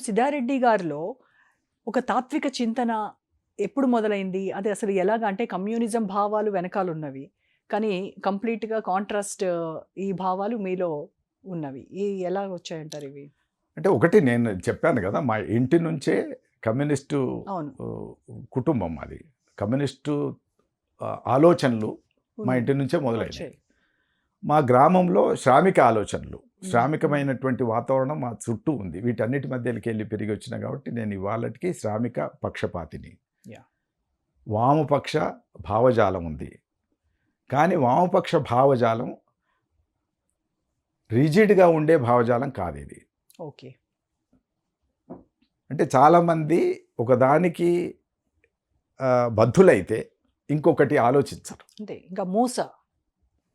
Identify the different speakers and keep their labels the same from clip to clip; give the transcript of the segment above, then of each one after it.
Speaker 1: సిద్ధారెడ్డి గారిలో ఒక తాత్విక చింతన ఎప్పుడు మొదలైంది? అది అసలు ఎలాగ అంటే కమ్యూనిజం భావాలు వెనకాలన్నవి కానీ కంప్లీట్గా కాంట్రాస్ట్ ఈ భావాలు మీలో ఉన్నవి. ఈ ఎలా వచ్చాయంటారు ఇవి?
Speaker 2: అంటే ఒకటి నేను చెప్పాను కదా మా ఇంటి నుంచే కమ్యూనిస్టు కుటుంబం అది. కమ్యూనిస్టు ఆలోచనలు మా ఇంటి నుంచే మొదలైనవి.
Speaker 1: వచ్చాయి.
Speaker 2: మా గ్రామంలో శ్రామిక ఆలోచనలు. శ్రామికమైనటువంటి వాతావరణం మా చుట్టూ ఉంది. వీటన్నిటి మధ్యలోకి వెళ్ళి పెరిగి వచ్చిన కాబట్టి నేను ఇవాళకి శ్రామిక పక్షపాతిని. వామపక్ష భావజాలం ఉంది. కానీ వామపక్ష భావజాలం రిజిడ్గా ఉండే భావజాలం కాదు ఇది
Speaker 1: ఓకే.
Speaker 2: అంటే చాలామంది ఒకదానికి బద్ధులైతే ఇంకొకటి ఆలోచించరు.
Speaker 1: అంతే. ఇంకా మూస.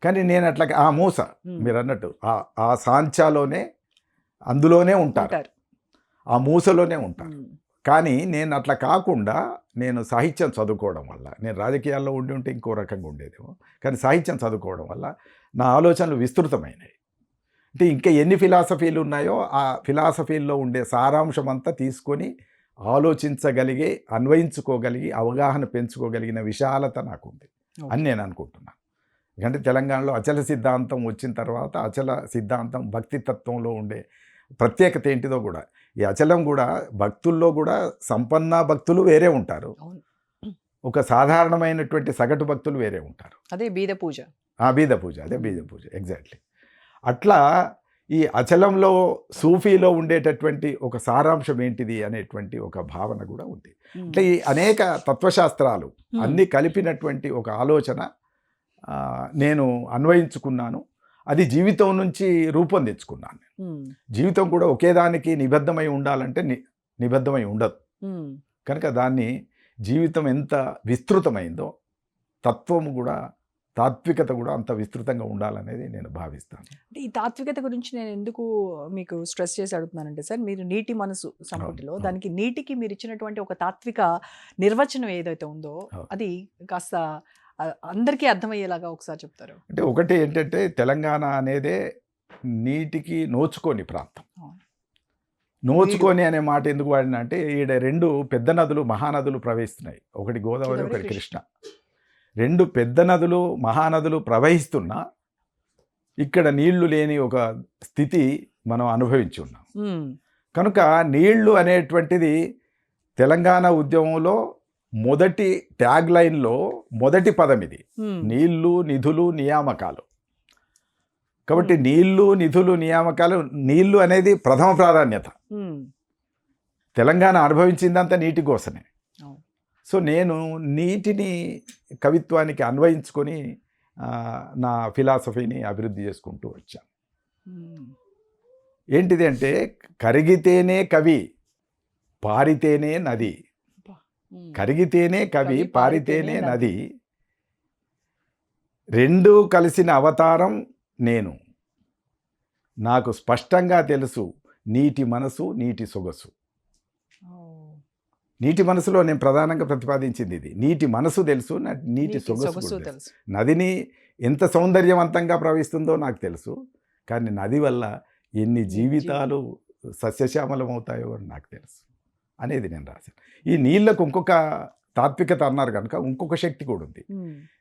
Speaker 2: కానీ నేను అట్లా ఆ మూస మీరు అన్నట్టు ఆ ఆ సాంచాలోనే అందులోనే ఉంటారు. ఆ మూసలోనే ఉంటారు. కానీ నేను అట్లా కాకుండా నేను సాహిత్యం చదువుకోవడం వల్ల నేను రాజకీయాల్లో ఉండి ఉంటే ఇంకో రకంగా ఉండేదేమో కానీ సాహిత్యం చదువుకోవడం వల్ల నా ఆలోచనలు విస్తృతమైనవి అంటే ఇంకా ఎన్ని ఫిలాసఫీలు ఉన్నాయో ఆ ఫిలాసఫీల్లో ఉండే సారాంశం అంతా తీసుకొని ఆలోచించగలిగే అన్వయించుకోగలిగి అవగాహన పెంచుకోగలిగిన విశాలత నాకుంది. అని నేను అనుకుంటున్నాను. ఎందుకంటే తెలంగాణలో అచల సిద్ధాంతం వచ్చిన తర్వాత అచల సిద్ధాంతం భక్తి తత్వంలో ఉండే ప్రత్యేకత ఏంటిదో కూడా ఈ అచలం కూడా భక్తుల్లో కూడా సంపన్న భక్తులు వేరే ఉంటారు. ఒక సాధారణమైనటువంటి సగటు భక్తులు వేరే ఉంటారు.
Speaker 1: అదే బీద పూజ.
Speaker 2: ఆ బీద పూజ అదే బీద పూజ ఎగ్జాక్ట్లీ. అట్లా ఈ అచలంలో సూఫీలో ఉండేటటువంటి ఒక సారాంశం ఏంటిది అనేటువంటి ఒక భావన కూడా ఉంది. అంటే ఈ అనేక తత్వశాస్త్రాలు అన్నీ కలిపినటువంటి ఒక ఆలోచన నేను అన్వయించుకున్నాను. అది జీవితం నుంచి రూపొందించుకున్నాను జీవితం కూడా ఒకేదానికి నిబద్ధమై ఉండాలంటే ని నిబద్ధమై ఉండదు. కనుక దాన్ని జీవితం ఎంత విస్తృతమైందో తత్వము కూడా తాత్వికత కూడా అంత విస్తృతంగా ఉండాలనేది నేను భావిస్తాను.
Speaker 1: అంటే ఈ తాత్వికత గురించి నేను ఎందుకు మీకు స్ట్రెస్ చేసి అడుగుతున్నానంటే సార్ మీరు నీటి మనసు సంపుటిలో. దానికి నీటికి మీరు ఇచ్చినటువంటి ఒక తాత్విక నిర్వచనం ఏదైతే ఉందో. అది కాస్త అందరికీ అర్థమయ్యేలాగా ఒకసారి చెప్తారు.
Speaker 2: అంటే ఒకటి ఏంటంటే తెలంగాణ అనేదే నీటికి నోచుకోని ప్రాంతం. నోచుకొని అనే మాట ఎందుకు వాడినా అంటే ఈడ రెండు పెద్ద నదులు మహానదులు ప్రవహిస్తున్నాయి. ఒకటి గోదావరి ఒకటి కృష్ణ. రెండు పెద్ద నదులు మహానదులు ప్రవహిస్తున్నా ఇక్కడ నీళ్ళు లేని ఒక స్థితి మనం అనుభవించి ఉన్నాం. కనుక నీళ్ళు అనేటువంటిది తెలంగాణ ఉద్యమంలో మొదటి ట్యాగ్ లైన్లో మొదటి పదం ఇది. నీళ్ళు నిధులు నియామకాలు. కాబట్టి నీళ్ళు నిధులు నియామకాలు నీళ్ళు అనేది ప్రథమ ప్రాధాన్యత. తెలంగాణ అనుభవించిందంతా నీటి కోసమే. సో నేను నీటిని కవిత్వానికి అన్వయించుకొని నా ఫిలాసఫీని అభివృద్ధి చేసుకుంటూ వచ్చాను ఏంటిది అంటే కరిగితేనే కవి పారితేనే నది. కరిగితేనే కవి పారితేనే నది. రెండు కలిసిన అవతారం నేను. నాకు స్పష్టంగా తెలుసు నీటి మనసు నీటి సొగసు. నీటి మనసులో నేను ప్రధానంగా ప్రతిపాదించింది ఇది. నీటి మనసు తెలుసు నీటి సొగసు నదిని ఎంత సౌందర్యవంతంగా ప్రవహిస్తుందో నాకు తెలుసు. కానీ నది వల్ల ఎన్ని జీవితాలు సస్యశ్యామలం అవుతాయో అని నాకు తెలుసు. అనేది నేను రాశాను. ఈ నీళ్ళకు ఇంకొక తాత్వికత అన్నారు కనుక ఇంకొక శక్తి కూడా ఉంది.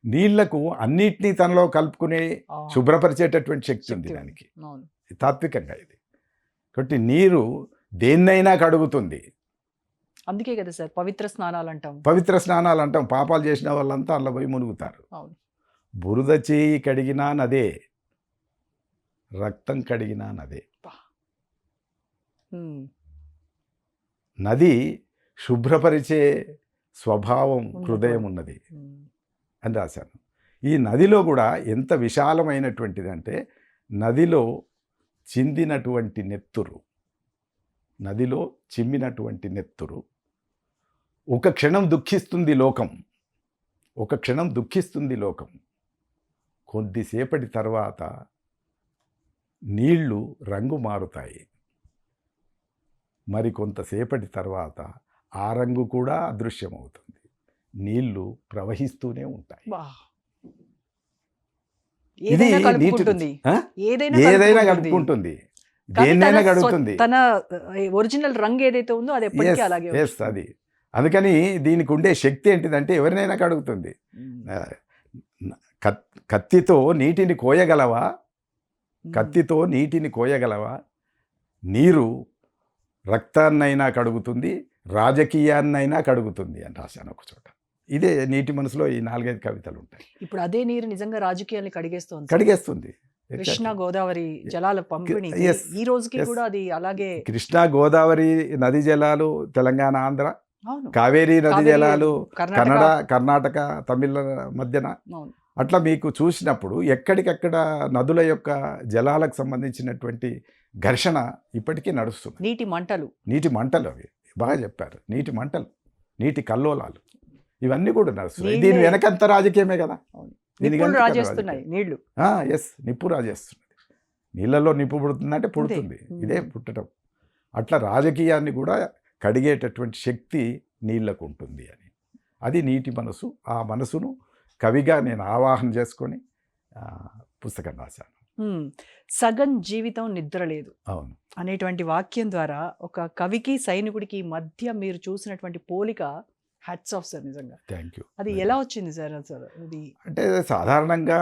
Speaker 2: నీళ్ళకు అన్నిటినీ తనలో కలుపుకునే శుభ్రపరిచేటటువంటి శక్తి ఉంది. దానికి. తాత్వికంగా ఇది. కాబట్టి నీరు దేన్నైనా కడుగుతుంది.
Speaker 1: అందుకే కదా సార్ పవిత్ర స్నానాలు అంటాం
Speaker 2: పవిత్ర స్నానాలు అంటాం పాపాలు చేసిన వాళ్ళంతా అందులో పోయి మునుగుతారు. బురద చేయి కడిగినా నదే. రక్తం కడిగినా నదే. నది శుభ్రపరిచే స్వభావం. హృదయం ఉన్నది అని రాశాను. ఈ నదిలో కూడా ఎంత విశాలమైనటువంటిది అంటే నదిలో చిందినటువంటి నెత్తురు నదిలో చిమ్మినటువంటి నెత్తురు ఒక క్షణం దుఃఖిస్తుంది లోకం ఒక క్షణం దుఃఖిస్తుంది లోకం. కొద్దిసేపటి తర్వాత నీళ్ళు రంగు మారుతాయి. మరి కొంతసేపటి తర్వాత ఆ రంగు కూడా అదృశ్యమవుతుంది. నీళ్ళు ప్రవహిస్తూనే ఉంటాయి.
Speaker 1: ఏదైనా కలుపుకుంటుంది.
Speaker 2: దేన్నైనా
Speaker 1: స్వ- తన ఒరిజినల్ రంగు ఏదైతే ఉందో అది ఎప్పటికీ అలాగే
Speaker 2: ఎస్. అది. అందుకని దీనికి ఉండే శక్తి ఏంటిదంటే ఎవరినైనా కడుగుతుంది. కత్తితో నీటిని కోయగలవా. కత్తితో నీటిని కోయగలవా? నీరు రక్తాన్నైనా కడుగుతుంది రాజకీయాన్నైనా కడుగుతుంది అని రాశాను ఒక చోట. ఇదే నీటి మనసులో ఈ నాలుగైదు కవితలు ఉంటాయి.
Speaker 1: ఇప్పుడు అదే నీరు నిజంగా రాజకీయాల్ని కడిగేస్తోంది.
Speaker 2: కడిగేస్తుంది.
Speaker 1: కృష్ణా గోదావరి జలాల పంపిణీ. ఈ రోజుకి. కూడా అది అలాగే
Speaker 2: కృష్ణా గోదావరి నది జలాలు తెలంగాణ ఆంధ్ర కావేరీ నది జలాలు కన్నడ కర్ణాటక తమిళ మధ్యన అట్లా మీకు చూసినప్పుడు ఎక్కడికక్కడ నదుల యొక్క జలాలకు సంబంధించినటువంటి ఘర్షణ ఇప్పటికీ నడుస్తుంది.
Speaker 1: నీటి మంటలు.
Speaker 2: నీటి మంటలు అవి. బాగా చెప్పారు. నీటి మంటలు నీటి కల్లోలాలు. ఇవన్నీ కూడా నడుస్తున్నాయి. దీని వెనకంత రాజకీయమే కదా?
Speaker 1: రాజేస్తున్నాయి నీళ్ళు
Speaker 2: ఎస్ నిప్పు రాజేస్తున్నది నీళ్ళల్లో నిప్పు పుడుతుందంటే పుడుతుంది. ఇదే పుట్టడం. అట్లా రాజకీయాన్ని కూడా కడిగేటటువంటి శక్తి నీళ్ళకు ఉంటుంది అని. అది నీటి మనసు. ఆ మనసును కవిగా నేను ఆవాహన చేసుకొని పుస్తకం రాశాను.
Speaker 1: సగం జీవితం నిద్ర లేదు.
Speaker 2: అవును.
Speaker 1: అనేటువంటి వాక్యం ద్వారా ఒక కవికి సైనికుడికి మధ్య మీరు చూసినటువంటి పోలిక హ్యాట్స్ ఆఫ్ సార్ నిజంగా.
Speaker 2: థ్యాంక్ యూ
Speaker 1: అది ఎలా వచ్చింది సార్ అసలు? అది
Speaker 2: అంటే సాధారణంగా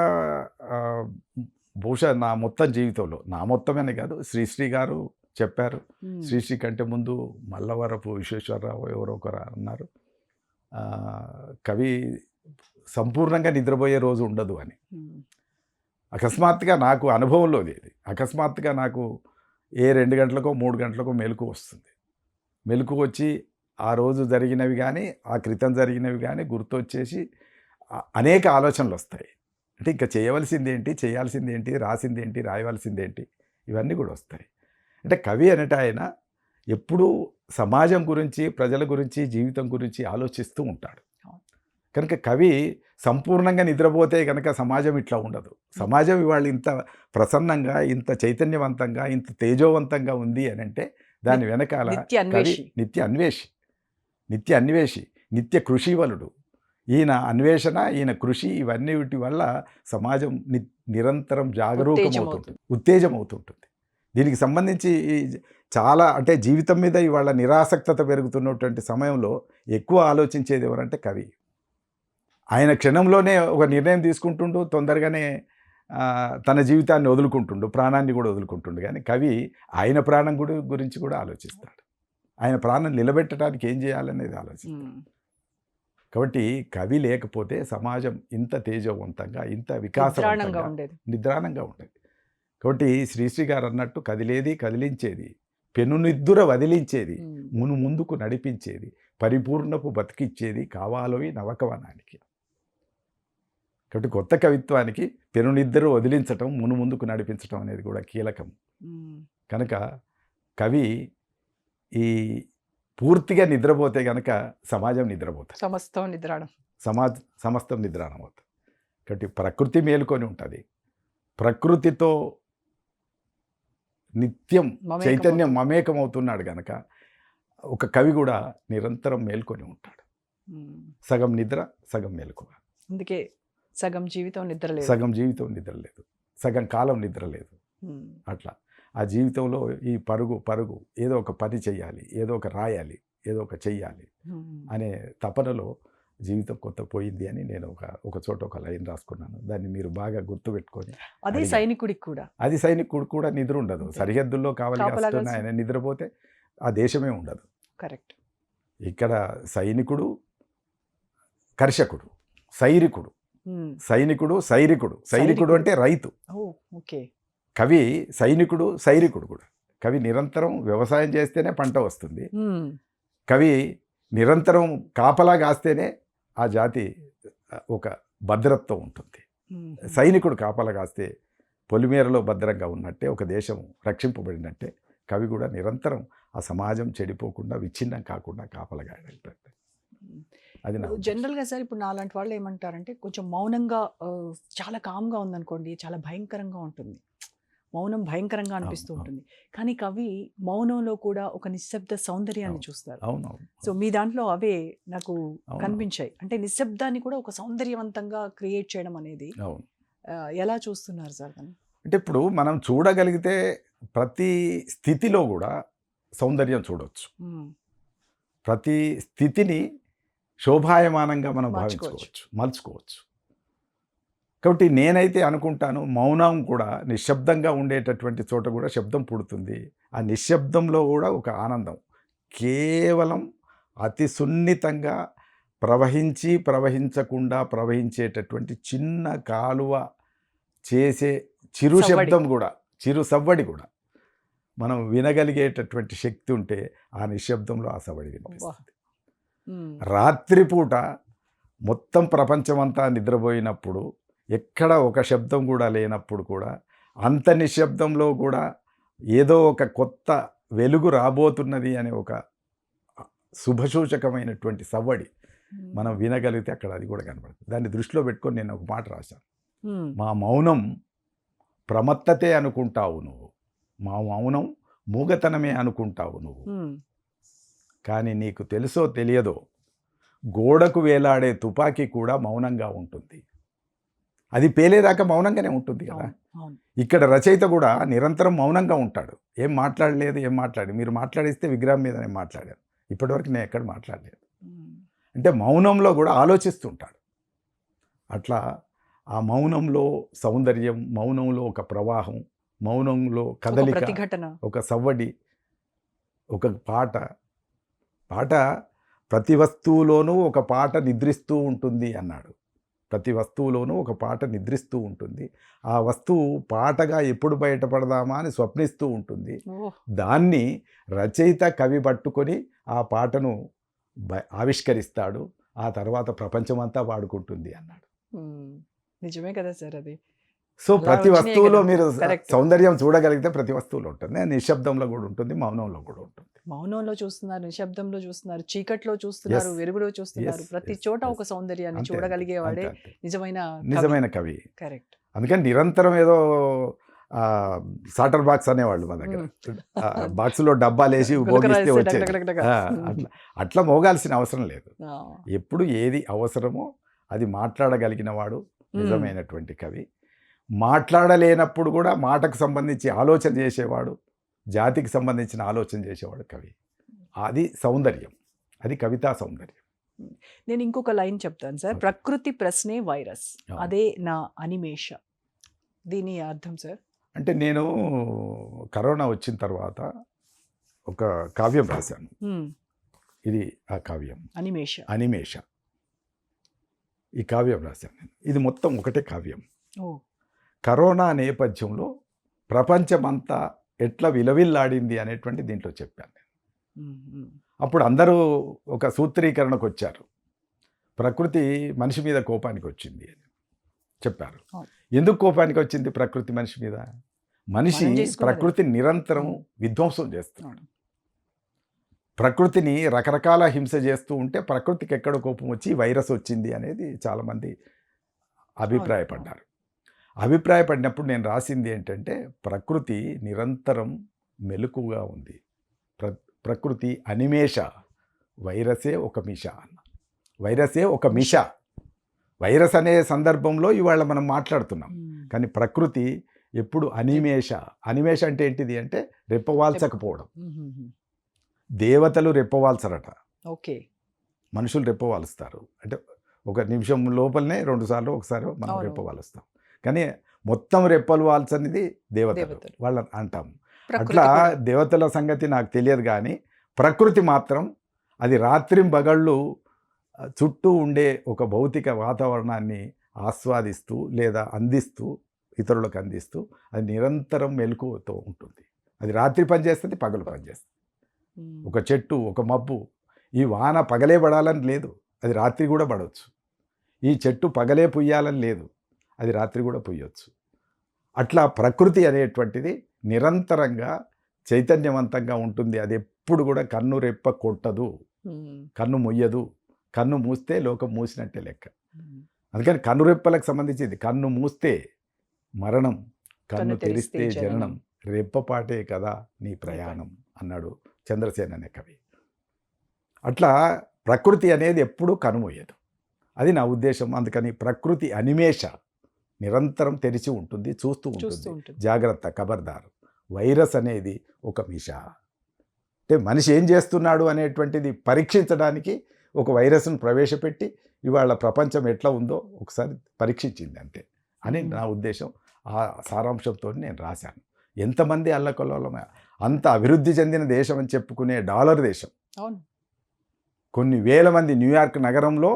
Speaker 2: బహుశా నా మొత్తం జీవితంలో నా మొత్తమనే కాదు శ్రీశ్రీ గారు చెప్పారు. శ్రీశ్రీ కంటే ముందు మల్లవరపు విశ్వేశ్వరరావు ఎవరో ఒకరు అన్నారు. కవి సంపూర్ణంగా నిద్రపోయే రోజు ఉండదు అని. అకస్మాత్తుగా నాకు అనుభవంలో ఇది అకస్మాత్తుగా నాకు ఏ రెండు గంటలకో మూడు గంటలకో మెలకు వస్తుంది. మెలకు వచ్చి ఆ రోజు జరిగినవి కానీ ఆ క్రితం జరిగినవి కానీ గుర్తొచ్చేసి అనేక ఆలోచనలు వస్తాయి. అంటే ఇంకా చేయవలసింది ఏంటి చేయాల్సింది ఏంటి రాసింది ఏంటి రాయవలసింది ఏంటి ఇవన్నీ కూడా వస్తాయి. అంటే కవి అనేట ఆయన ఎప్పుడూ సమాజం గురించి ప్రజల గురించి జీవితం గురించి ఆలోచిస్తూ ఉంటాడు. కనుక కవి సంపూర్ణంగా నిద్రపోతే కనుక సమాజం ఇట్లా ఉండదు. సమాజం ఇవాళ ఇంత ప్రసన్నంగా ఇంత చైతన్యవంతంగా ఇంత తేజోవంతంగా ఉంది అని అంటే దాని వెనకాల
Speaker 1: నిత్య
Speaker 2: కవి
Speaker 1: అన్వేషి.
Speaker 2: నిత్య అన్వేషి. నిత్య అన్వేషి నిత్య కృషివలుడు. ఈయన అన్వేషణ ఈయన కృషి ఇవన్నీ వీటి వల్ల సమాజం ని నిరంతరం జాగరూకం
Speaker 1: ఉత్తేజం
Speaker 2: అవుతుంటుంది ఉత్తేజం అవుతుంటుంది దీనికి సంబంధించి చాలా అంటే జీవితం మీద ఇవాళ నిరాసక్తత పెరుగుతున్నటువంటి సమయంలో ఎక్కువ ఆలోచించేది ఎవరంటే కవి. ఆయన క్షణంలోనే ఒక నిర్ణయం తీసుకుంటుండు తొందరగానే తన జీవితాన్ని వదులుకుంటుండు ప్రాణాన్ని కూడా వదులుకుంటుండు. కానీ కవి ఆయన ప్రాణం గుడి గురించి కూడా ఆలోచిస్తాడు. ఆయన ప్రాణం నిలబెట్టడానికి ఏం చేయాలనేది ఆలోచిస్తాడు. కాబట్టి కవి లేకపోతే సమాజం ఇంత తేజవంతంగా ఇంత వికాసవంతంగా
Speaker 1: ఉండేది.
Speaker 2: నిద్రాణంగా ఉండేది. కాబట్టి శ్రీశ్రీ గారు అన్నట్టు కదిలేది కదిలించేది. పెనునిద్దుర వదిలించేది. మును ముందుకు నడిపించేది. పరిపూర్ణపు బతికిచ్చేది కావాలోయి నవకవనానికి. కాబట్టి కొత్త కవిత్వానికి పెనునిద్దరు వదిలించటం మును ముందుకు నడిపించటం అనేది కూడా కీలకం. కనుక కవి ఈ పూర్తిగా నిద్రపోతే కనుక సమాజం నిద్రపోతుంది
Speaker 1: సమస్తం నిద్రాణం
Speaker 2: సమాజ సమస్తం నిద్రాణం అవుతుంది కాబట్టి ప్రకృతి మేలుకొని ఉంటుంది ప్రకృతితో నిత్యం చైతన్యం. మమేకం అవుతున్నాడు కనుక ఒక కవి కూడా నిరంతరం మేల్కొని ఉంటాడు. సగం నిద్ర సగం మేలుకువ
Speaker 1: అందుకే సగం జీవితం నిద్ర లేదు.
Speaker 2: సగం జీవితం నిద్ర లేదు. సగం కాలం నిద్ర లేదు. అట్లా. ఆ జీవితంలో ఈ పరుగు పరుగు ఏదో ఒక పని చెయ్యాలి ఏదో ఒక రాయాలి ఏదో ఒక చెయ్యాలి. అనే తపనలో జీవితం కొత్త పోయింది అని నేను ఒక ఒక చోట ఒక లైన్ రాసుకున్నాను. దాన్ని మీరు బాగా గుర్తుపెట్టుకొని
Speaker 1: అదే. సైనికుడికి కూడా.
Speaker 2: అది సైనికుడు కూడా నిద్ర ఉండదు. సరిహద్దుల్లో కావాలి కాస్తున్న ఆయన నిద్రపోతే ఆ దేశమే ఉండదు.
Speaker 1: కరెక్ట్.
Speaker 2: ఇక్కడ సైనికుడు కర్షకుడు సైనికుడు. సైనికుడు సైరికుడు. సైనికుడు
Speaker 1: సైనికుడు.
Speaker 2: అంటే రైతు.
Speaker 1: ఓకే.
Speaker 2: కవి సైనికుడు సైరికుడు కూడా. కవి నిరంతరం వ్యవసాయం చేస్తేనే పంట వస్తుంది. కవి నిరంతరం కాపలా కాస్తేనే ఆ జాతి ఒక భద్రత్వం ఉంటుంది. సైనికుడు కాపలా కాస్తే పొలిమేరలో భద్రంగా ఉన్నట్టే ఒక దేశం రక్షింపబడినట్టే కవి కూడా నిరంతరం ఆ సమాజం చెడిపోకుండా విచ్ఛిన్నం కాకుండా కాపలగా అది.
Speaker 1: జనరల్గా సార్ ఇప్పుడు నాలాంటి వాళ్ళు ఏమంటారంటే కొంచెం మౌనంగా చాలా కామ్గా ఉందనుకోండి చాలా భయంకరంగా ఉంటుంది మౌనం భయంకరంగా అనిపిస్తూ. ఉంటుంది కానీ కవి మౌనంలో కూడా ఒక నిశ్శబ్ద సౌందర్యాన్ని. చూస్తారు. సో మీ దాంట్లో అవే నాకు. కనిపించాయి అంటే నిశ్శబ్దాన్ని కూడా ఒక సౌందర్యవంతంగా క్రియేట్ చేయడం అనేది ఎలా చూస్తున్నారు సార్ దాన్ని
Speaker 2: అంటే ఇప్పుడు మనం చూడగలిగితే ప్రతి స్థితిలో కూడా సౌందర్యం చూడొచ్చు
Speaker 1: ఉమ్,
Speaker 2: ప్రతి స్థితిని శోభాయమానంగా మనం. భావించుకోవచ్చు మలుచుకోవచ్చు. కాబట్టి నేనైతే అనుకుంటాను మౌనం కూడా నిశ్శబ్దంగా ఉండేటటువంటి చోట కూడా శబ్దం పుడుతుంది. ఆ నిశ్శబ్దంలో కూడా ఒక ఆనందం. కేవలం అతి సున్నితంగా ప్రవహించి ప్రవహించకుండా ప్రవహించేటటువంటి చిన్న కాలువ చేసే చిరు. శబ్దం కూడా చిరు సవ్వడి కూడా మనం వినగలిగేటటువంటి శక్తి ఉంటే ఆ నిశ్శబ్దంలో ఆ సవ్వడి వినిపిస్తుంది. రాత్రిపూట మొత్తం ప్రపంచమంతా నిద్రపోయినప్పుడు ఎక్కడ ఒక శబ్దం కూడా లేనప్పుడు కూడా అంత నిశ్శబ్దంలో కూడా ఏదో ఒక కొత్త వెలుగు రాబోతున్నది అనే ఒక శుభసూచకమైనటువంటి సవ్వడి మనం వినగలిగితే అక్కడ అది కూడా కనబడుతుంది దాన్ని దృష్టిలో పెట్టుకొని నేను ఒక మాట రాశాను. మా మౌనం ప్రమత్తతే అనుకుంటావు నువ్వు. మా మౌనం మూగతనమే అనుకుంటావు నువ్వు. కానీ నీకు తెలుసో తెలియదో గోడకు వేలాడే తుపాకీ కూడా మౌనంగా ఉంటుంది. అది పేలేదాకా మౌనంగానే ఉంటుంది కదా. ఇక్కడ రచయిత కూడా నిరంతరం మౌనంగా ఉంటాడు. ఏం మాట్లాడలేదు ఏం మాట్లాడి మీరు మాట్లాడిస్తే విగ్రహం మీద నేను మాట్లాడాను ఇప్పటివరకు నేను ఎక్కడ మాట్లాడలేదు. అంటే మౌనంలో కూడా ఆలోచిస్తుంటాడు. అట్లా ఆ మౌనంలో సౌందర్యం మౌనంలో ఒక ప్రవాహం మౌనంలో కదలిక ఒక సవ్వడి ఒక పాట పాట ప్రతి వస్తువులోనూ ఒక పాట నిద్రిస్తూ ఉంటుంది అన్నాడు. ప్రతి వస్తువులోనూ ఒక పాట నిద్రిస్తూ ఉంటుంది. ఆ వస్తువు పాటగా ఎప్పుడు బయటపడదామా అని స్వప్నిస్తూ ఉంటుంది. దాన్ని రచయిత కవి పట్టుకొని ఆ పాటను బ- ఆవిష్కరిస్తాడు. ఆ తర్వాత ప్రపంచమంతా వాడుకుంటుంది అన్నాడు.
Speaker 1: నిజమే కదా సార్ అది.
Speaker 2: సో ప్రతి వస్తువులో. మీరు. సౌందర్యం చూడగలిగితే ప్రతి వస్తువులో ఉంటుంది. నిశ్శబ్దంలో కూడా ఉంటుంది మౌనంలో కూడా ఉంటుంది.
Speaker 1: మౌనంలో చూస్తున్నారు నిశ్శబ్దంలో చూస్తున్నారు చీకట్లో చూస్తున్నారు. వెలుగులో చూస్తున్నారు. ప్రతి చోట. ఒక సౌందర్యాన్ని చూడగలిగేవాడే. నిజమైన
Speaker 2: నిజమైన కవి.
Speaker 1: కరెక్ట్.
Speaker 2: అందుకని నిరంతరం ఏదో సాటర్ బాక్స్ అనేవాళ్ళు మా దగ్గర. బాక్స్లో డబ్బాలు వేసి మోగిస్తే వచ్చేది. ఆ, అట్లా అట్లా మోగాల్సిన అవసరం లేదు. ఎప్పుడు ఏది అవసరమో అది మాట్లాడగలిగిన వాడు నిజమైనటువంటి కవి. మాట్లాడలేనప్పుడు కూడా మాటకు సంబంధించి ఆలోచన చేసేవాడు జాతికి సంబంధించిన ఆలోచన చేసేవాడు కవి. అది సౌందర్యం. అది కవితా సౌందర్యం.
Speaker 1: నేను ఇంకొక లైన్ చెప్తాను సార్. ప్రకృతి ప్రశ్నే వైరస్. అదే నా అనిమేష. దీని అర్థం సార్?
Speaker 2: అంటే నేను కరోనా వచ్చిన తర్వాత ఒక కావ్యం రాశాను. ఇది ఆ కావ్యం.
Speaker 1: అనిమేష.
Speaker 2: అనిమేష. ఈ కావ్యం రాశాను నేను. ఇది మొత్తం ఒకటే కావ్యం.
Speaker 1: ఓ.
Speaker 2: కరోనా నేపథ్యంలో ప్రపంచమంతా ఎట్లా విలవిల్లాడింది అనేటువంటి దీంట్లో చెప్పాను నేను. అప్పుడు అందరూ ఒక సూత్రీకరణకు వచ్చారు ప్రకృతి మనిషి మీద కోపానికి వచ్చింది అని చెప్పారు. ఎందుకు కోపానికి వచ్చింది ప్రకృతి మనిషి మీద మనిషి. ప్రకృతిని నిరంతరం. విధ్వంసం చేస్తున్నాడు. ప్రకృతిని రకరకాల హింస చేస్తూ ఉంటే ప్రకృతికి ఎక్కడ కోపం వచ్చి వైరస్ వచ్చింది అనేది చాలామంది అభిప్రాయపడ్డారు అభిప్రాయపడినప్పుడు నేను రాసింది ఏంటంటే ప్రకృతి నిరంతరం మెలకుగా ఉంది. ప్ర ప్రకృతి అనిమేష వైరసే ఒక మిష అన్న. వైరసే ఒక మిష. వైరస్ అనే సందర్భంలో ఇవాళ మనం మాట్లాడుతున్నాం. కానీ ప్రకృతి ఎప్పుడు అనిమేష. అనిమేష అంటే ఏంటిది అంటే రెప్పవాల్చకపోవడం. దేవతలు రెప్పవాల్చరట.
Speaker 1: ఓకే.
Speaker 2: మనుషులు రెప్పవాలుస్తారు. అంటే ఒక నిమిషం లోపలనే రెండు సార్లు ఒకసారి మనం. రెప్పవాలుస్తాం. కానీ మొత్తం రెప్పలు వాల్చనిది దేవతలు.
Speaker 1: దేవతలు.
Speaker 2: వాళ్ళని అంటాం. అట్లా. దేవతల సంగతి నాకు తెలియదు కానీ ప్రకృతి మాత్రం అది రాత్రింబగళ్ళు ఆ, చుట్టూ ఉండే ఒక భౌతిక వాతావరణాన్ని ఆస్వాదిస్తూ లేదా అందిస్తూ ఇతరులకు అందిస్తూ అది నిరంతరం మెలకువతో ఉంటుంది. అది రాత్రి పనిచేస్తుంది పగలు పనిచేస్తుంది ఒక చెట్టు ఒక మబ్బు ఈ వాన పగలే పడాలని లేదు. అది రాత్రి కూడా పడవచ్చు. ఈ చెట్టు పగలే పుయ్యాలని లేదు. అది రాత్రి కూడా పుయ్యొచ్చు అట్లా ప్రకృతి అనేటువంటిది నిరంతరంగా చైతన్యవంతంగా ఉంటుంది. అది ఎప్పుడు కూడా కన్ను రెప్ప కొట్టదు. కన్ను మొయ్యదు. కన్ను మూస్తే లోకం మూసినట్టే లెక్క. అందుకని కన్ను రెప్పలకు సంబంధించింది. కన్ను మూస్తే మరణం కన్ను
Speaker 1: తెరిస్తే జననం.
Speaker 2: జననం రెప్పపాటే కదా నీ ప్రయాణం అన్నాడు చంద్రసేన అనే కవి. అట్లా ప్రకృతి అనేది ఎప్పుడూ కనుమోయదు అది నా ఉద్దేశం. అందుకని ప్రకృతి అనిమేష నిరంతరం తెరిచి ఉంటుంది చూస్తూ ఉంటుంది. జాగ్రత్త ఖబర్దార్ వైరస్ అనేది ఒక మిష అంటే మనిషి ఏం చేస్తున్నాడు అనేటువంటిది పరీక్షించడానికి ఒక వైరస్ను ప్రవేశపెట్టి ఇవాళ ప్రపంచం ఎట్లా ఉందో ఒకసారి పరీక్షించింది అంతే అని నా ఉద్దేశం. ఆ సారాంశంతో నేను రాశాను. ఎంతమంది అల్లకొల్లోలం అంత అభివృద్ధి చెందిన దేశం అని చెప్పుకునే డాలర్ దేశం.
Speaker 1: అవును.
Speaker 2: కొన్ని వేల మంది న్యూయార్క్ నగరంలో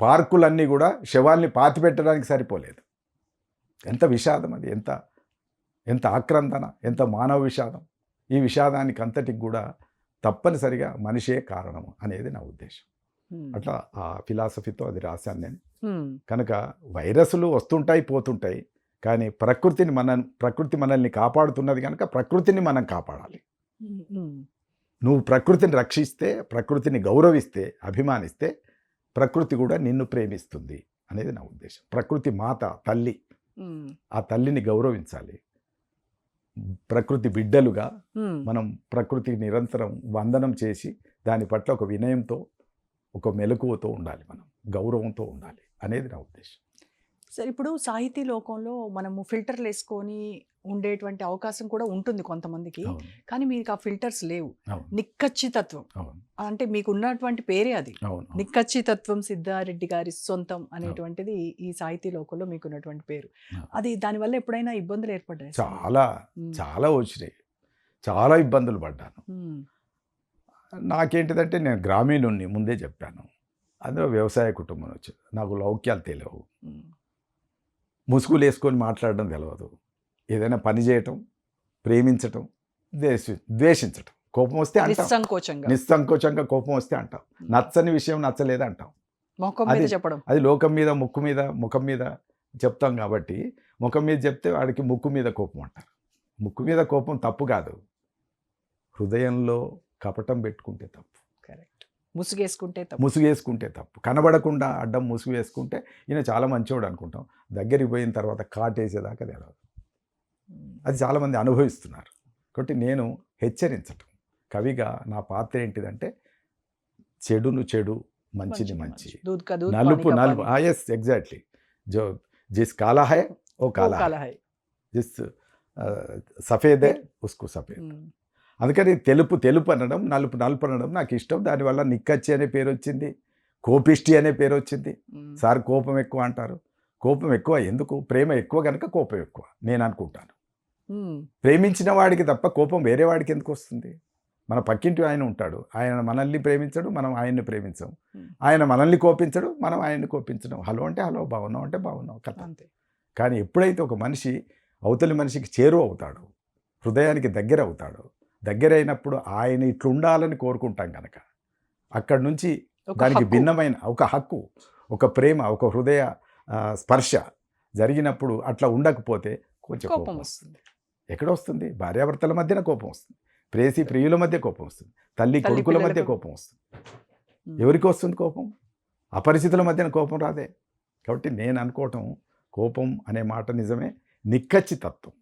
Speaker 2: పార్కులన్నీ కూడా శవాల్ని పాతిపెట్టడానికి సరిపోలేదు. ఎంత విషాదం అది ఎంత ఎంత ఆక్రందన ఎంత మానవ విషాదం ఈ విషాదానికి అంతటికి కూడా తప్పనిసరిగా మనిషే కారణం అనేది నా ఉద్దేశం. అట్లా ఆ ఫిలాసఫీతో అది రాశాను నేను. కనుక వైరస్లు వస్తుంటాయి పోతుంటాయి కానీ ప్రకృతిని మన ప్రకృతి మనల్ని కాపాడుతున్నది కనుక ప్రకృతిని మనం కాపాడాలి. నువ్వు ప్రకృతిని రక్షిస్తే ప్రకృతిని గౌరవిస్తే అభిమానిస్తే ప్రకృతి కూడా నిన్ను ప్రేమిస్తుంది అనేది నా ఉద్దేశం ప్రకృతి మాత తల్లి. ఆ తల్లిని గౌరవించాలి. ప్రకృతి బిడ్డలుగా. మనం ప్రకృతికి నిరంతరం వందనం చేసి దాని పట్ల ఒక వినయంతో ఒక మెలకువతో ఉండాలి మనం. గౌరవంతో ఉండాలి. అనేది నా ఉద్దేశం.
Speaker 1: సరే ఇప్పుడు సాహితీ లోకంలో మనము ఫిల్టర్లు వేసుకొని ఉండేటువంటి అవకాశం కూడా ఉంటుంది కొంతమందికి. కానీ మీకు ఆ ఫిల్టర్స్ లేవు. నిక్కచ్చితత్వం. అంటే మీకు ఉన్నటువంటి పేరే అది.
Speaker 2: అవును
Speaker 1: నిక్కచ్చితత్వం సిద్ధారెడ్డి గారి సొంతం అనేటువంటిది ఈ సాహితీ లోకంలో మీకు ఉన్నటువంటి పేరు. అది దానివల్ల ఎప్పుడైనా ఇబ్బందులు ఏర్పడ్డాయి
Speaker 2: చాలా చాలా వచ్చినాయి. చాలా ఇబ్బందులు పడ్డాను. నాకేంటిదంటే నేను గ్రామీణుణ్ణి ముందే చెప్పాను. అందులో వ్యవసాయ కుటుంబం వచ్చింది. నాకు లౌక్యాలు తెలియవు. ముసుగులు వేసుకొని మాట్లాడడం తెలియదు ఏదైనా పని చేయటం ప్రేమించటం ద్వేషి ద్వేషించటం. కోపం వస్తే అంటాం.
Speaker 1: నిస్సంకోచంగా.
Speaker 2: నిస్సంకోచంగా కోపం వస్తే అంటాం. నచ్చని విషయం నచ్చలేదు అంటాం అది-
Speaker 1: చెప్పడం.
Speaker 2: అది లోకం మీద ముక్కు మీద ముఖం మీద చెప్తాం కాబట్టి ముఖం మీద చెప్తే వాడికి ముక్కు మీద కోపం అంటారు. ముక్కు మీద కోపం తప్పు కాదు. హృదయంలో కపటం పెట్టుకుంటే తప్పు.
Speaker 1: ముసుగేసుకుంటే
Speaker 2: ముసుగేసుకుంటే తప్పు. కనబడకుండా అడ్డం ముసుగు వేసుకుంటే ఈయన చాలా మంచివాడు అనుకుంటాం. దగ్గరికి పోయిన తర్వాత కాటేసేదాకా తెలియదు అది చాలామంది అనుభవిస్తున్నారు. కాబట్టి నేను హెచ్చరించటం. కవిగా నా పాత్ర ఏంటిదంటే చెడును చెడు మంచిది మంచి. నలుపు నలుపు. ఎస్ ఎగ్జాక్ట్లీ
Speaker 1: జో
Speaker 2: జిస్ కాలహాయ్
Speaker 1: ఓ కాలహాయ్.
Speaker 2: హై జిస్ సఫేద్ ఉస్కు సఫేద్. అందుకని తెలుపు తెలుపు అనడం నలుపు నలుపు అనడం నాకు ఇష్టం. దానివల్ల నిక్కచ్చి అనే పేరు వచ్చింది కోపిష్టి అనే పేరు వచ్చింది. సార్ కోపం ఎక్కువ అంటారు. కోపం ఎక్కువ. ఎందుకు? ప్రేమ ఎక్కువ కనుక కోపం ఎక్కువ. నేను అనుకుంటాను. ప్రేమించిన వాడికి తప్ప కోపం వేరే వాడికి ఎందుకు వస్తుంది? మన పక్కింటి ఆయన ఉంటాడు. ఆయన మనల్ని ప్రేమించడు మనం ఆయన్ని ప్రేమించం. ఆయన మనల్ని కోపించడు మనం ఆయన్ని కోపించడం. హలో అంటే హలో బాగున్నాం అంటే బాగున్నాం కథ.
Speaker 1: అంతే.
Speaker 2: కానీ ఎప్పుడైతే ఒక మనిషి అవతలి మనిషికి చేరువ అవుతాడు హృదయానికి దగ్గర అవుతాడు దగ్గర అయినప్పుడు ఆయన ఇట్లుండాలని కోరుకుంటాం కనుక అక్కడి నుంచి దానికి. భిన్నమైన ఒక హక్కు ఒక ప్రేమ ఒక హృదయ స్పర్శ జరిగినప్పుడు అట్లా ఉండకపోతే కొంచెం
Speaker 1: కోపం వస్తుంది.
Speaker 2: ఎక్కడ వస్తుంది భార్యాభర్తల మధ్యన కోపం వస్తుంది. ప్రేసి ప్రియుల మధ్య కోపం వస్తుంది. తల్లి కొడుకుల మధ్య కోపం. వస్తుంది. ఎవరికి వస్తుంది కోపం? అపరిచితుల మధ్యన కోపం రాదే. కాబట్టి నేను అనుకోవటం కోపం అనే మాట నిజమే. నిక్కచ్చి తత్వం.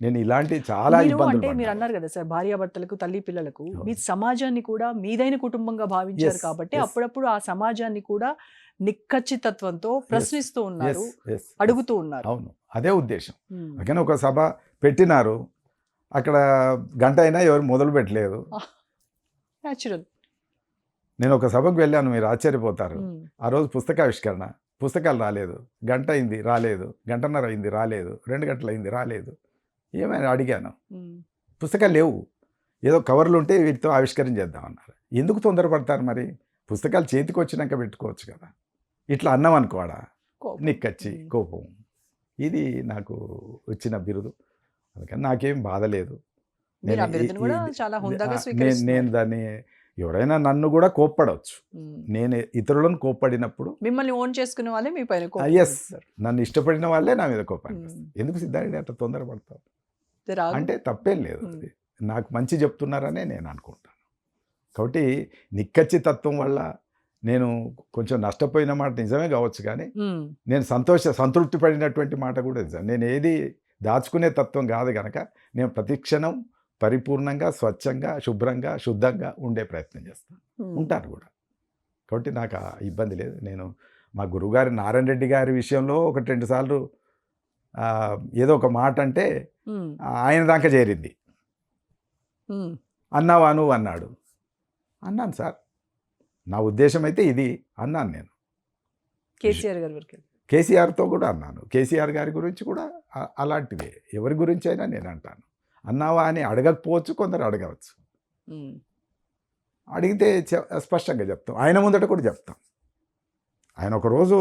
Speaker 2: నేను ఇలాంటి చాలా
Speaker 1: అంటే మీరు. అన్నారు కదా సార్ భార్యాభర్తలకు తల్లి పిల్లలకు. మీ సమాజాన్ని కూడా మీదైన కుటుంబంగా భావించారు కాబట్టి. అప్పుడప్పుడు ఆ సమాజాన్ని కూడా నిక్కచ్చితత్వంతో ప్రశ్నిస్తూ ఉన్నారు అడుగుతూ ఉన్నారు.
Speaker 2: అవును అదే ఉద్దేశం. అందుకని ఒక సభ పెట్టినారు. అక్కడ గంట అయినా ఎవరు మొదలు పెట్టలేదు.
Speaker 1: న్యాచురల్
Speaker 2: నేను ఒక సభకు వెళ్ళాను మీరు ఆశ్చర్యపోతారు. ఆ రోజు పుస్తకావిష్కరణ. పుస్తకాలు రాలేదు. గంట అయింది రాలేదు. గంటన్నర అయింది రాలేదు. రెండు గంటలు అయింది రాలేదు. ఏమైనా అడిగాను. పుస్తకాలు లేవు ఏదో కవర్లు ఉంటే వీటితో ఆవిష్కరణ చేద్దామన్నారు ఎందుకు తొందరపడతారు మరి పుస్తకాలు చేతికి వచ్చినాక పెట్టుకోవచ్చు కదా ఇట్లా అన్నాం అనుకోడా
Speaker 1: కోపం.
Speaker 2: నిక్కచ్చి. కోపం ఇది నాకు వచ్చిన బిరుదు అందుకని నాకేం బాధ లేదు నేను దాన్ని ఎవరైనా నన్ను కూడా కోప్పడవచ్చు. నేను ఇతరులను కోప్పడినప్పుడు
Speaker 1: మిమ్మల్ని ఓన్ చేసుకునే వాళ్ళే మీ పైన
Speaker 2: ఎస్. నన్ను ఇష్టపడిన వాళ్ళే నా మీద. వస్తారు. ఎందుకు సిద్ధారెడ్డి అట్లా
Speaker 1: రాగు.
Speaker 2: అంటే తప్పేం లేదు. అది. నాకు మంచి చెప్తున్నారనే నేను అనుకుంటాను. కాబట్టి నిక్కచ్చి తత్వం వల్ల నేను కొంచెం నష్టపోయిన మాట నిజమే కావచ్చు కానీ. నేను సంతోష సంతృప్తి పడినటువంటి మాట కూడా నిజం. నేను ఏది దాచుకునే తత్వం కాదు కనుక నేను ప్రతిక్షణం పరిపూర్ణంగా స్వచ్ఛంగా శుభ్రంగా శుద్ధంగా ఉండే ప్రయత్నం చేస్తాను. ఉంటాను కూడా. కాబట్టి నాకు ఆ ఇబ్బంది లేదు. నేను మా గురువుగారి నారాయణ రెడ్డి గారి విషయంలో ఒకటి రెండు సార్లు ఏదో ఒక మాట అంటే. ఆయన దాకా చేరింది. అన్నావా నువ్వు? అన్నాడు. అన్నాను సార్. నా ఉద్దేశం అయితే ఇది. అన్నాను నేను.
Speaker 1: కేసీఆర్ గారి
Speaker 2: కేసీఆర్తో కూడా అన్నాను. కేసీఆర్ గారి గురించి కూడా అలాంటిదే ఎవరి గురించి అయినా నేను అంటాను. అన్నావా అని అడగకపోవచ్చు కొందరు అడగవచ్చు. అడిగితే స్పష్టంగా చెప్తాం. ఆయన ముందట కూడా చెప్తాం. ఆయన ఒకరోజు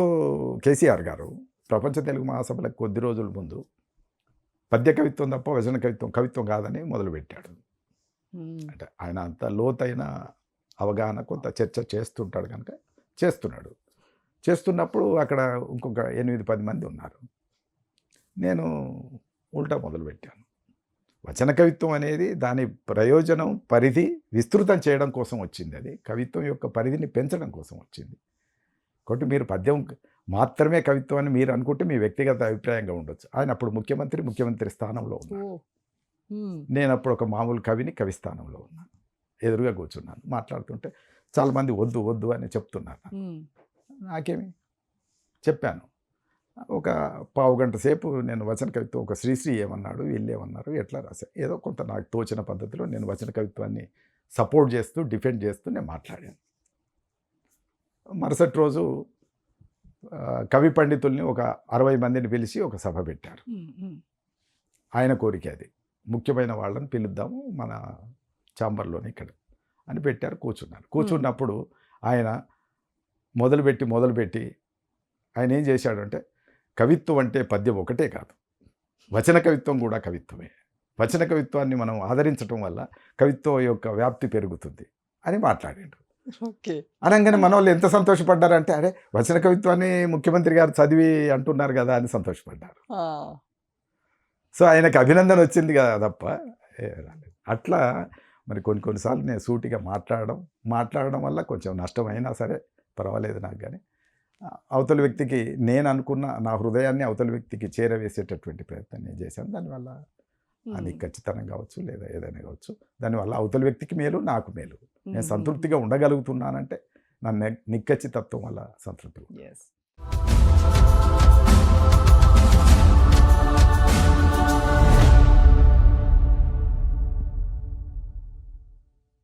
Speaker 2: కేసీఆర్ గారు ప్రపంచ తెలుగు మహాసభలకు కొద్ది రోజుల ముందు పద్య కవిత్వం తప్ప వచన కవిత్వం కవిత్వం కాదని మొదలుపెట్టాడు. అంటే ఆయన అంత లోతైన అవగాహన కొంత చర్చ చేస్తుంటాడు కనుక చేస్తున్నాడు. చేస్తున్నప్పుడు అక్కడ ఇంకొక ఎనిమిది పది మంది ఉన్నారు. నేను ఉల్టా మొదలుపెట్టాను. వచన కవిత్వం అనేది దాని ప్రయోజనం పరిధి విస్తృతం చేయడం కోసం వచ్చింది అది. కవిత్వం యొక్క పరిధిని పెంచడం కోసం వచ్చింది. కాబట్టి మీరు పద్యం మాత్రమే కవిత్వం అని మీరు అనుకుంటే మీ వ్యక్తిగత అభిప్రాయంగా ఉండొచ్చు. ఆయన అప్పుడు ముఖ్యమంత్రి ముఖ్యమంత్రి స్థానంలో
Speaker 1: ఉమ్,
Speaker 2: నేను అప్పుడు ఒక మామూలు కవిని కవి స్థానంలో ఉన్నాను. ఎదురుగా కూర్చున్నాను. మాట్లాడుతుంటే చాలామంది వద్దు వద్దు అని చెప్తున్నారు. నాకేమి? చెప్పాను. ఒక పావు గంట సేపు నేను వచన కవిత్వం ఒక శ్రీశ్రీ ఏమన్నాడు వీళ్ళు ఏమన్నారు ఎట్లా రాశా ఏదో కొంత నాకు తోచిన పద్ధతిలో నేను వచన కవిత్వాన్ని సపోర్ట్ చేస్తూ డిఫెండ్ చేస్తూ నేను మాట్లాడాను. మరుసటి రోజు కవి పండితుల్ని ఒక అరవై మందిని పిలిచి ఒక సభ పెట్టారు. ఆయన కోరిక అది. ముఖ్యమైన వాళ్ళని పిలుద్దాము మన ఛాంబర్లోని ఇక్కడ అని పెట్టారు కూర్చున్నారు. కూర్చున్నప్పుడు ఆయన మొదలుపెట్టి మొదలుపెట్టి ఆయన ఏం చేశాడంటే కవిత్వం అంటే పద్యం ఒకటే కాదు. వచన కవిత్వం కూడా కవిత్వమే. వచన కవిత్వాన్ని మనం ఆదరించడం వల్ల కవిత్వం యొక్క వ్యాప్తి పెరుగుతుంది అని మాట్లాడాడు. అనగానే మన వాళ్ళు ఎంత సంతోషపడ్డారంటే అరే వచన కవిత్వాన్ని ముఖ్యమంత్రి గారు చదివి అంటున్నారు కదా అని సంతోషపడ్డారు. సో ఆయనకు అభినందన వచ్చింది కదా తప్ప. అట్లా మరి కొన్ని కొన్నిసార్లు నేను సూటిగా మాట్లాడడం మాట్లాడడం వల్ల కొంచెం నష్టమైనా సరే పర్వాలేదు నాకు కానీ అవతల వ్యక్తికి నేను అనుకున్న నా హృదయాన్ని అవతల వ్యక్తికి చేరవేసేటటువంటి ప్రయత్నం నేను చేశాను. దానివల్ల అది ఖచ్చితంగా కావచ్చు లేదా ఏదైనా కావచ్చు. దానివల్ల అవతల వ్యక్తికి మేలు నాకు మేలు. నేను సంతృప్తిగా ఉండగలుగుతున్నానంటే నా నిక్కచ్చితత్వం వల్ల సంతృప్తి.